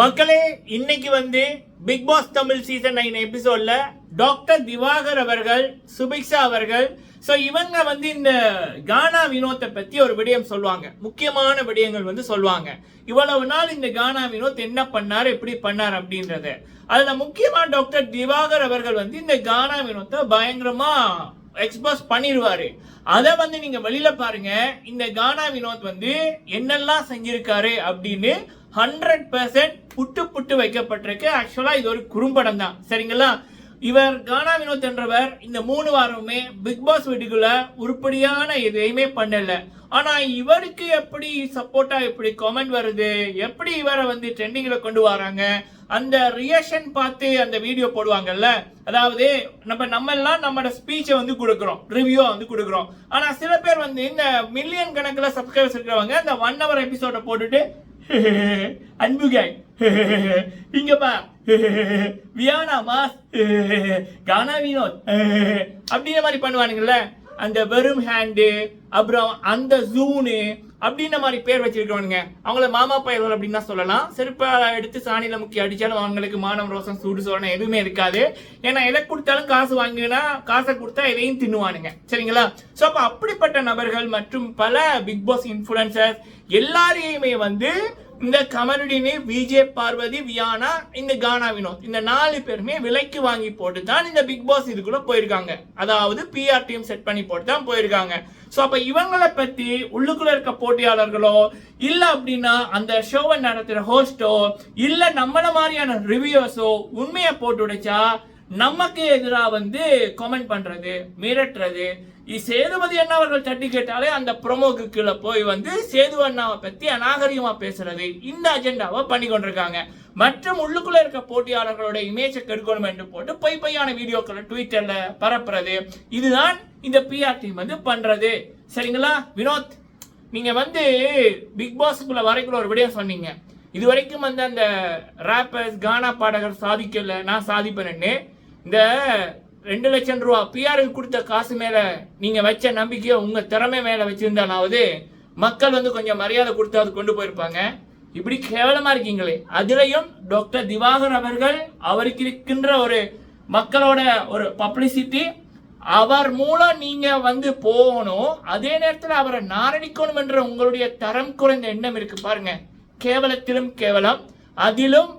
மக்களே இன்னைக்கு வந்து big boss Tamil season nine எபிசோட்ல டாக்டர் திவாகர் அவர்கள் சுபிக்ஷா அவர்கள் ஸோ இவங்க வந்து இந்த கானா வினோத்தை பற்றி ஒரு விடயம் சொல்லுவாங்க. முக்கியமான விடயங்கள் வந்து சொல்லுவாங்க. இவ்வளவு நாள் இந்த கானா வினோத் என்ன பண்ணார் எப்படி பண்ணார் அப்படின்றத. அதில் முக்கியமாக டாக்டர் திவாகர் அவர்கள் வந்து இந்த கானா வினோத்தை பயங்கரமாக எக்ஸ்போஸ் பண்ணிடுவாரு அதை வந்து நீங்கள் வெளியில் பாருங்க. இந்த கானா வினோத் வந்து என்னெல்லாம் செஞ்சிருக்காரு அப்படின்னு ஹண்ட்ரட் பர்சன்ட் புட்டு புட்டு வைக்கப்பட்டிருக்கு. ஆக்சுவலாக இது ஒரு குறும்படம் தான். சரிங்களா? இவர் கானா வினோத் என்றவர் இந்த மூணு வாரமுமே பிக் பாஸ் வீட்டுக்குள்ள உருப்படியான எதையுமே பண்ணல. ஆனா இவருக்கு எப்படி சப்போர்ட்டா எப்படி கமெண்ட் வருது எப்படி இவரை வந்து ட்ரெண்டிங்ல கொண்டு வராங்க அந்த ரியாக்ஷன் பார்த்து அந்த வீடியோ போடுவாங்கல்ல? அதாவது நம்ம நம்ம எல்லாம் நம்மளோட ஸ்பீச்சை வந்து கொடுக்குறோம் ரிவ்யூ வந்து கொடுக்குறோம். ஆனா சில பேர் வந்து இந்த மில்லியன் கணக்கில் சப்ஸ்கிரைபர்ஸ் இருக்கிறவங்க அந்த ஒன் ஹவர் எபிசோட போட்டுட்டு அன்பு கேங் இங்கப்பா வியானா மாஸ். கானா வினோத். அப்படின்ற மாதிரி பண்ணுவானுங்கல்ல அந்த வெறும் ஹேண்டு அப்புறம் அந்த ஜூனு அப்படின்ற மாதிரி பேர் வச்சிருக்கவனுங்க அவங்கள மாமா பயல்கள் அப்படின்னு தான் சொல்லலாம். செருப்பை எடுத்து சாணியில முக்கி அடிச்சாலும் அவங்களுக்கு மானம் ரோசம் சூடு சோழனை எதுவுமே இருக்காது. ஏன்னா எதை கொடுத்தாலும் காசு வாங்கினா காசை கொடுத்தா எதையும் தின்னுவானுங்க. சரிங்களா? ஸோ அப்போ அப்படிப்பட்ட நபர்கள் மற்றும் பல பிக் பாஸ் இன்ஃபுளுசர்ஸ் எல்லாரையுமே வந்து இந்த கமருடினி விஜே பார்வதி வியானா இந்த கானா வினோத். இந்த நாலு பேருமே விலைக்கு வாங்கி போட்டு தான் இந்த பிக் பாஸ் இதுக்குள்ள போயிருக்காங்க. அதாவது பிஆர் டீம் செட் பண்ணி போட்டு தான் போயிருக்காங்க. ஸோ அப்போ இவங்களை பற்றி உள்ளுக்குள்ள இருக்க போட்டியாளர்களோ இல்லை அப்படின்னா அந்த ஷோவை நடத்துகிற ஹோஸ்டோ இல்லை நம்மள மாதிரியான ரிவ்யூஸோ உண்மையை போட்டு உடைச்சா நமக்கு எதிராக வந்து கமெண்ட் பண்ணுறது மிரட்டுறது சேதுபதி அண்ணா அவர்கள் தட்டி கேட்டாலே அந்த ப்ரொமோக்கு கீழே போய் வந்து சேது அண்ணாவை பற்றி அநாகரிகமாக பேசுறது இந்த அஜெண்டாவை பண்ணி கொண்டிருக்காங்க. மற்றும் உள்ளுக்குள்ள இருக்க போட்டியாளர்களோட இமேஜை கெடுக்கணும் என்று போட்டு பொய் பொய்யான வீடியோக்களை ட்விட்டர்ல பரப்புறது. இதுதான் இந்த பிஆர் டீம் வந்து பண்றது. சரிங்களா? வினோத் நீங்க வந்து பிக் பாஸ்க்குள்ள வரைக்குள்ள ஒரு விடயம் சொன்னீங்க. இது வரைக்கும் வந்து அந்த ராப்பர்ஸ் கானா பாடகர் சாதிக்கல நான் சாதிப்பேன்னு இந்த ரெண்டு லட்சம் ரூபா பிஆருக்கு கொடுத்த காசு மேலே நீங்கள் வச்ச நம்பிக்கையை உங்கள் திறமை மேலே வச்சுருந்தாலாவது மக்கள் வந்து கொஞ்சம் மரியாதை கொடுத்தாவது கொண்டு போயிருப்பாங்க. இப்படி கேவலமாக இருக்கீங்களே. அதுலேயும் டாக்டர் திவாகர் அவர்கள் அவருக்கு இருக்கின்ற ஒரு மக்களோட ஒரு பப்ளிசிட்டி அவர் மூலம் நீங்க வந்து போகணும். அதே நேரத்தில் அவரை நாரடிக்கணும் என்ற உங்களுடைய தரம் குறைந்த எண்ணம் இருக்கு பாருங்க. கேவலத்திலும் கேவலம் அதிலும்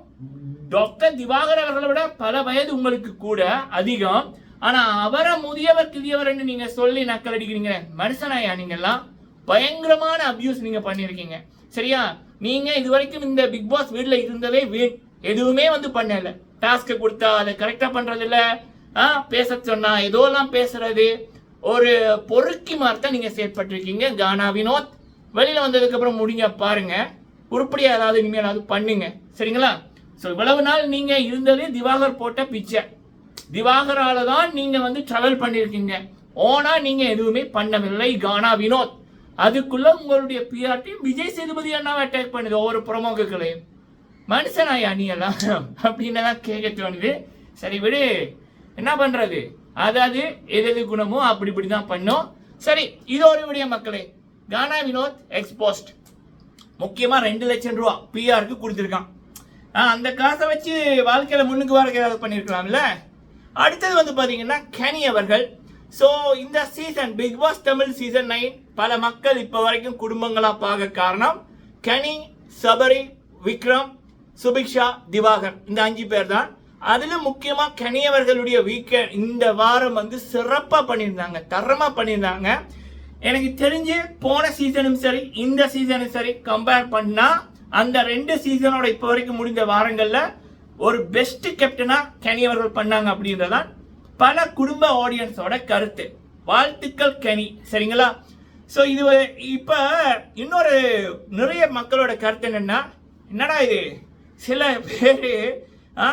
டாக்டர் திவாகர் அவர்களை விட பல வயது உங்களுக்கு கூட அதிகம். ஆனா அவரை முதியவர் கிதியவர் நீங்க சொல்லி நக்கல் அடிக்கிறீங்க. மனுஷனாயா நீங்கெல்லாம்? பயங்கரமான அபியூஸ் நீங்க பண்ணிருக்கீங்க சரியா? நீங்க இது வரைக்கும் இந்த பிக் பாஸ் வீட்ல இருந்ததே வீண். எதுவுமே வந்து பண்ணல. டாஸ்க் கொடுத்தா அதை கரெக்டா பண்றது இல்ல ஆ, பேச சொன்னா ஏதோலாம் பேசுறது. ஒரு பொறுக்கி மாதிரி நீங்க செயற்பட்டிருக்கீங்க கானா வினோத் வெளியில வந்ததுக்கு அப்புறம் முடிஞ்ச பாருங்க. உருப்படியா ஏதாவது இனிமேலாவது பண்ணுங்க. சரிங்களா? ஸோ இவ்வளவு நாள் நீங்கள் இருந்ததே திவாகர் போட்ட பிச்சை. திவாகரால் தான் நீங்கள் வந்து ட்ராவல் பண்ணியிருக்கீங்க ஓனா நீங்கள் எதுவுமே பண்ணவில்லை கானா வினோத். அதுக்குள்ள உங்களுடைய பிஆர்டி விஜய் சேதுபதி அண்ணாவை அட்டாக் பண்ணுது ஒவ்வொரு ப்ரொமோக்குகளையும் மனுஷனாய் நீ அப்படின்னு தான் கேட்க தோணுது. சரி விடு என்ன பண்ணுறது அதாவது எது எது குணமோ அப்படி இப்படி தான் பண்ணும். சரி இது ஒரு விடிய மக்களே கானா வினோத் எக்ஸ்போஸ்ட் முக்கியமாக ரெண்டு லட்சம் ரூபா பிஆருக்கு கொடுத்துருக்கான். அந்த காசை வச்சு வாழ்க்கையில் முன்னுக்கு வர ஏதாவது பண்ணியிருக்கலாம்ல அடுத்தது வந்து பார்த்தீங்கன்னா கனி அவர்கள். ஸோ இந்த season big boss Tamil season nine பல மக்கள் இப்போ வரைக்கும் குடும்பங்களாக பார்க்க காரணம் கனி சபரி விக்ரம் சுபிக்ஷா திவாகர். இந்த அஞ்சு பேர் தான் அதில் முக்கியமாக கனியவர்களுடைய வீக்கெண்ட் இந்த வாரம் வந்து சிறப்பாக பண்ணியிருந்தாங்க தரமாக பண்ணியிருந்தாங்க. எனக்கு தெரிஞ்சு போன சீசனும் சரி இந்த சீசனும் சரி கம்பேர் பண்ணால் அந்த ரெண்டு சீசனோட இப்போ வரைக்கும் முடிந்த வாரங்களில் ஒரு பெஸ்ட் கேப்டனா கனி அவர்கள் பண்ணாங்க அப்படின்றதான் பல குடும்ப ஆடியன்ஸோட கருத்து. வாழ்த்துக்கள் கனி. சரிங்களா? ஸோ இது இப்போ இன்னொரு நிறைய மக்களோட கருத்து என்னன்னா என்னடா இது? சில பேர் ஆ,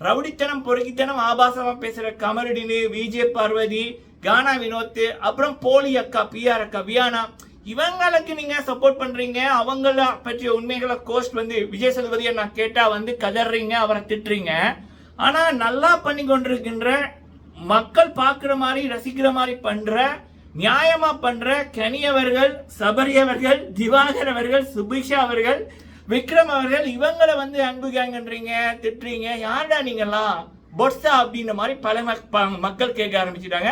ரவுடித்தனம் பொறுக்கித்தனம் ஆபாசமாக பேசுகிற கமருடினு விஜே பார்வதி கானா வினோத் அப்புறம் போலி அக்கா பிஆர் அக்கா வியானா இவங்களுக்கு நீங்க சப்போர்ட் பண்றீங்க அவங்கள பற்றிய உண்மைகளை கோஸ்ட் வந்து விஜய் சேதுபதியை நான் கேட்டா வந்து கதறீங்க அவரை திட்டுறீங்க. ஆனா நல்லா பண்ணி கொண்டிருக்கின்ற மக்கள் பார்க்குற மாதிரி ரசிக்கிற மாதிரி பண்ற நியாயமா பண்ற கனி அவர்கள் சபரி அவர்கள் திவாகர் அவர்கள் சுபிஷா அவர்கள் விக்ரம் அவர்கள் இவங்களை வந்து அன்பு கேங்கன்றீங்க திட்டுறீங்க. யாருடா நீங்கெல்லாம்? பொட்ஸா அப்படின்ற மாதிரி பல மக்- ப- மக்கள் கேட்க ஆரம்பிச்சிட்டாங்க.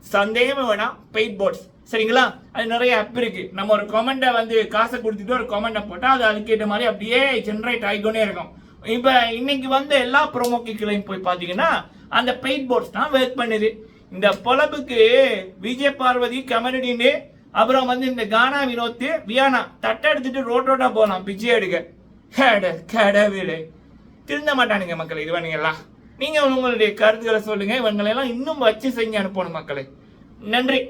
சந்தேகமே வேணாம் பெயிட் போட்ஸ் சரிங்களா? அது நிறைய ஆப் இருக்கு. நம்ம ஒரு கமெண்ட்டை வந்து காசை கொடுத்துட்டு ஒரு கமெண்ட்டை போட்டால் அது அதுக்கேற்ற மாதிரி அப்படியே ஜென்ரேட் ஆகிக்கொண்டே இருக்கும். இப்போ இன்னைக்கு வந்த எல்லா ப்ரோமோ கிளையும் போய் பார்த்தீங்கன்னா அந்த பெயிட் போட்ஸ் தான் ஒர்க் பண்ணுது. இந்த பொழப்புக்கு விஜய் பார்வதி கமெடின்னு அப்புறம் வந்து இந்த கானா வினோத்து வியானா தட்டை எடுத்துட்டு ரோட்டோட போகலாம் பிச்சை எடுக்க. கேட கடவுளே. திருந்த மாட்டானுங்க மக்கள் இவனுங்கெல்லாம் நீங்கள் உங்களுடைய கருத்துக்களை சொல்லுங்கள் இவங்களெல்லாம் இன்னும் வச்சு செஞ்சு அனுப்பணும் மக்களே. நன்றி.